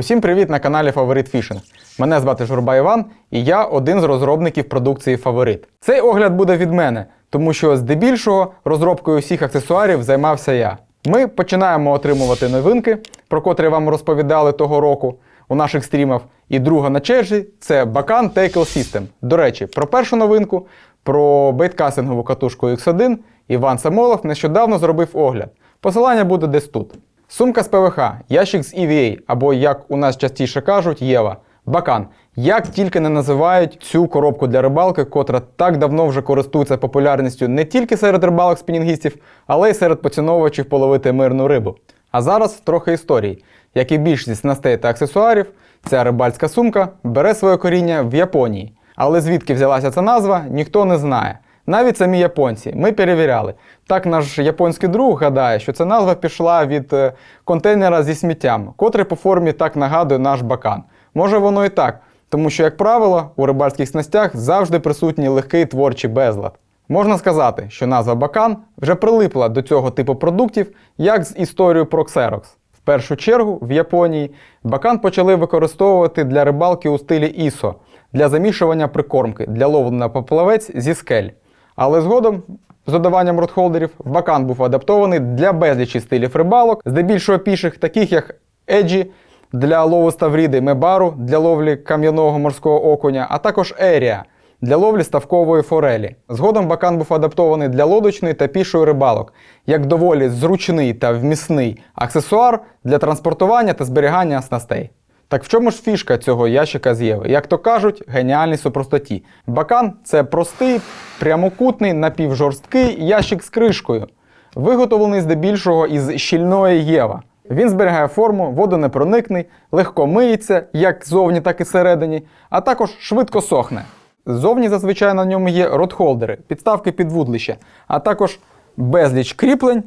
Усім привіт на каналі Фаворит Фішинг. Мене звати Журба Іван, і я один з розробників продукції Фаворит. Цей огляд буде від мене, тому що здебільшого розробкою всіх аксесуарів займався я. Ми починаємо отримувати новинки, про котрі вам розповідали того року у наших стрімах. І друга на черзі це Bakan Tackle System. До речі, про першу новинку, про бейткасингову катушку X1 Іван Самолов нещодавно зробив огляд. Посилання буде десь тут. Сумка з ПВХ, ящик з EVA, або як у нас частіше кажуть, Єва. Бакан. Як тільки не називають цю коробку для рибалки, котра так давно вже користується популярністю не тільки серед рибалок спінінгістів, але й серед поціновувачів половити мирну рибу. А зараз трохи історії. Як і більшість снастей та аксесуарів, ця рибальська сумка бере своє коріння в Японії. Але звідки взялася ця назва, ніхто не знає. Навіть самі японці. Ми перевіряли. Так наш японський друг гадає, що ця назва пішла від е, контейнера зі сміттям, котрий по формі так нагадує наш бакан. Може воно і так, тому що, як правило, у рибальських снастях завжди присутній легкий творчий безлад. Можна сказати, що назва бакан вже прилипла до цього типу продуктів, як з історією про Xerox. В першу чергу в Японії бакан почали використовувати для рибалки у стилі ІСО, для замішування прикормки, для ловлення поплавець зі скель. Але згодом, з додаванням ротхолдерів, бакан був адаптований для безлічі стилів рибалок, здебільшого піших, таких як Еджі, для лову ставріди, мебару, для ловлі кам'яного морського окуня, а також ерія для ловлі ставкової форелі. Згодом бакан був адаптований для лодочної та пішої рибалок, як доволі зручний та вмісний аксесуар для транспортування та зберігання снастей. Так в чому ж фішка цього ящика з Єви? Як то кажуть, геніальність у простоті. Бакан це простий, прямокутний, напівжорсткий ящик з кришкою, виготовлений здебільшого із щільної Єва. Він зберігає форму, водонепроникний, легко миється, як зовні, так і всередині, а також швидко сохне. Ззовні зазвичай на ньому є ротхолдери, підставки під вудлище, а також безліч кріплень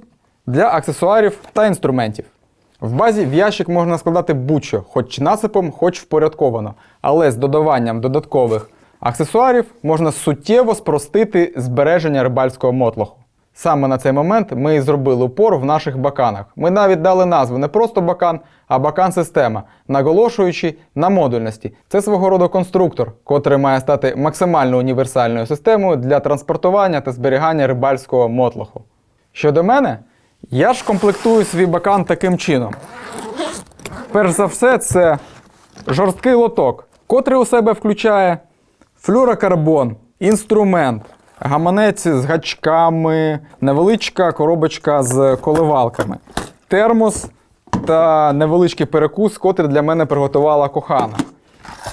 для аксесуарів та інструментів. В базі в ящик можна складати будь-що, хоч насипом, хоч впорядковано, але з додаванням додаткових аксесуарів можна суттєво спростити збереження рибальського мотлоху. Саме на цей момент ми і зробили упор в наших баканах. Ми навіть дали назву не просто бакан, а бакан-система, наголошуючи на модульності. Це свого роду конструктор, котрий має стати максимально універсальною системою для транспортування та зберігання рибальського мотлоху. Щодо мене, я ж комплектую свій бакан таким чином. Перш за все, це жорсткий лоток, котрий у себе включає флюрокарбон, інструмент, гаманець з гачками, невеличка коробочка з коливалками, термос та невеличкий перекус, котрий для мене приготувала кохана.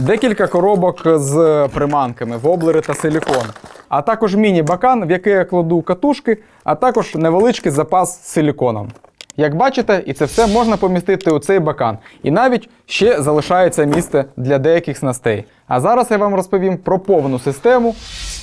Декілька коробок з приманками, воблери та силікон. А також міні-бакан, в який я кладу катушки, а також невеличкий запас силіконом. Як бачите, і це все можна помістити у цей бакан. І навіть ще залишається місце для деяких снастей. А зараз я вам розповім про повну систему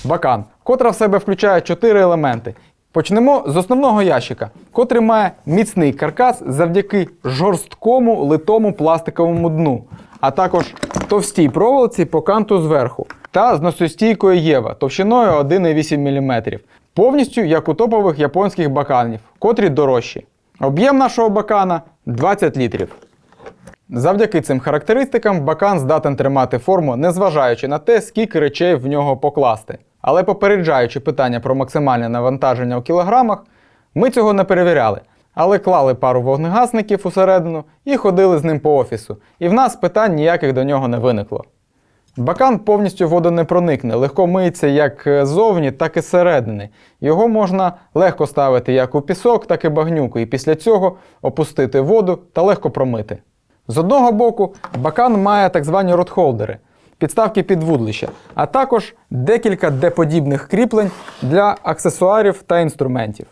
бакан, котра в себе включає 4 елементи. Почнемо з основного ящика, котрий має міцний каркас завдяки жорсткому литому пластиковому дну, а також товстій проволоці по канту зверху та зносостійкою Єва товщиною 1,8 мм. Повністю як у топових японських баканів, котрі дорожчі. Об'єм нашого бакана 20 літрів. Завдяки цим характеристикам бакан здатен тримати форму, незважаючи на те, скільки речей в нього покласти. Але попереджаючи питання про максимальне навантаження у кілограмах, ми цього не перевіряли, але клали пару вогнегасників усередину і ходили з ним по офісу. І в нас питань ніяких до нього не виникло. Бакан повністю водонепроникне, легко миється як ззовні, так і зсередини. Його можна легко ставити як у пісок, так і багнюку, і після цього опустити воду та легко промити. З одного боку, бакан має так звані ротхолдери, підставки під вудлище, а також декілька D-подібних кріплень для аксесуарів та інструментів.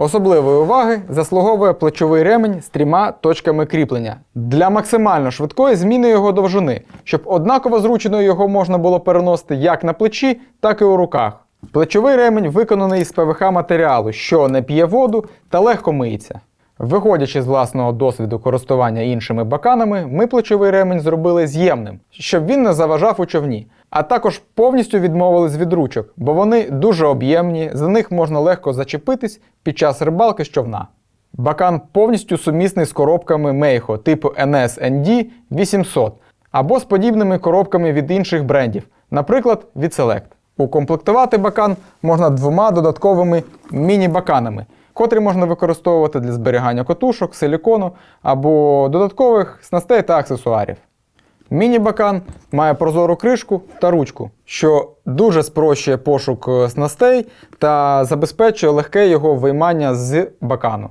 Особливої уваги заслуговує плечовий ремень з трьома точками кріплення для максимально швидкої зміни його довжини, щоб однаково зручно його можна було переносити як на плечі, так і у руках. Плечовий ремень виконаний з ПВХ матеріалу, що не п'є воду та легко миється. Виходячи з власного досвіду користування іншими баканами, ми плечовий ремень зробили з'ємним, щоб він не заважав у човні. А також повністю відмовились від ручок, бо вони дуже об'ємні, за них можна легко зачепитись під час рибалки з човна. Бакан повністю сумісний з коробками Meiho типу NS-ND 800 або з подібними коробками від інших брендів, наприклад, від Select. Укомплектувати бакан можна двома додатковими міні-баканами, котрі можна використовувати для зберігання котушок, силікону або додаткових снастей та аксесуарів. Міні-бакан має прозору кришку та ручку, що дуже спрощує пошук е, снастей та забезпечує легке його виймання з бакану.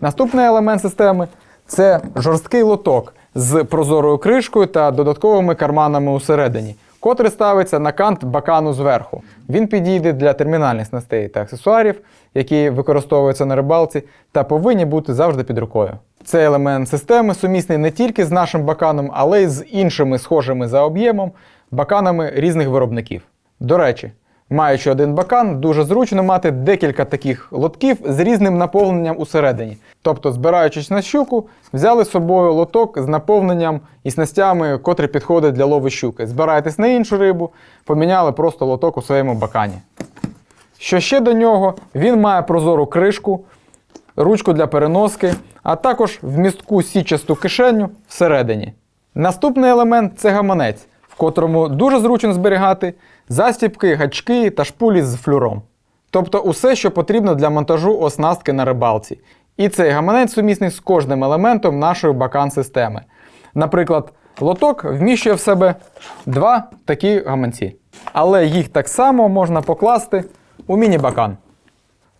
Наступний елемент системи це жорсткий лоток з прозорою кришкою та додатковими карманами усередині, котрий ставиться на кант бакану зверху. Він підійде для термінальних снастей та аксесуарів, які використовуються на рибалці, та повинні бути завжди під рукою. Цей елемент системи сумісний не тільки з нашим баканом, але й з іншими схожими за об'ємом баканами різних виробників. До речі, маючи один бакан, дуже зручно мати декілька таких лотків з різним наповненням усередині. Тобто, збираючись на щуку, взяли з собою лоток з наповненням і снастями, котрі підходять для лови щуки. Збираєтесь на іншу рибу, поміняли просто лоток у своєму бакані. Що ще до нього, він має прозору кришку, ручку для переноски, а також вмістку січасту кишеню всередині. Наступний елемент це гаманець, котрому дуже зручно зберігати застібки, гачки та шпулі з флюром. Тобто усе, що потрібно для монтажу оснастки на рибалці. І цей гаманець сумісний з кожним елементом нашої бакан-системи. Наприклад, лоток вміщує в себе два такі гаманці. Але їх так само можна покласти у міні-бакан.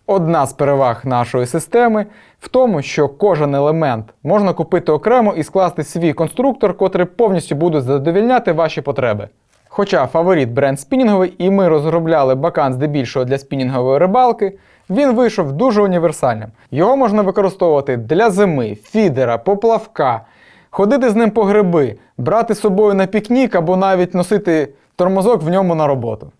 Одна з переваг нашої системи в тому, що кожен елемент можна купити окремо і скласти свій конструктор, котрий повністю буде задовільняти ваші потреби. Хоча фаворит бренд спінінговий, і ми розробляли бакан здебільшого для спінінгової рибалки, він вийшов дуже універсальним. Його можна використовувати для зими, фідера, поплавка, ходити з ним по гриби, брати з собою на пікнік або навіть носити тормозок в ньому на роботу.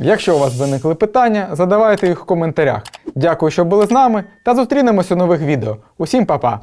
Якщо у вас виникли питання, задавайте їх в коментарях. Дякую, що були з нами, та зустрінемося у нових відео. Усім па-па!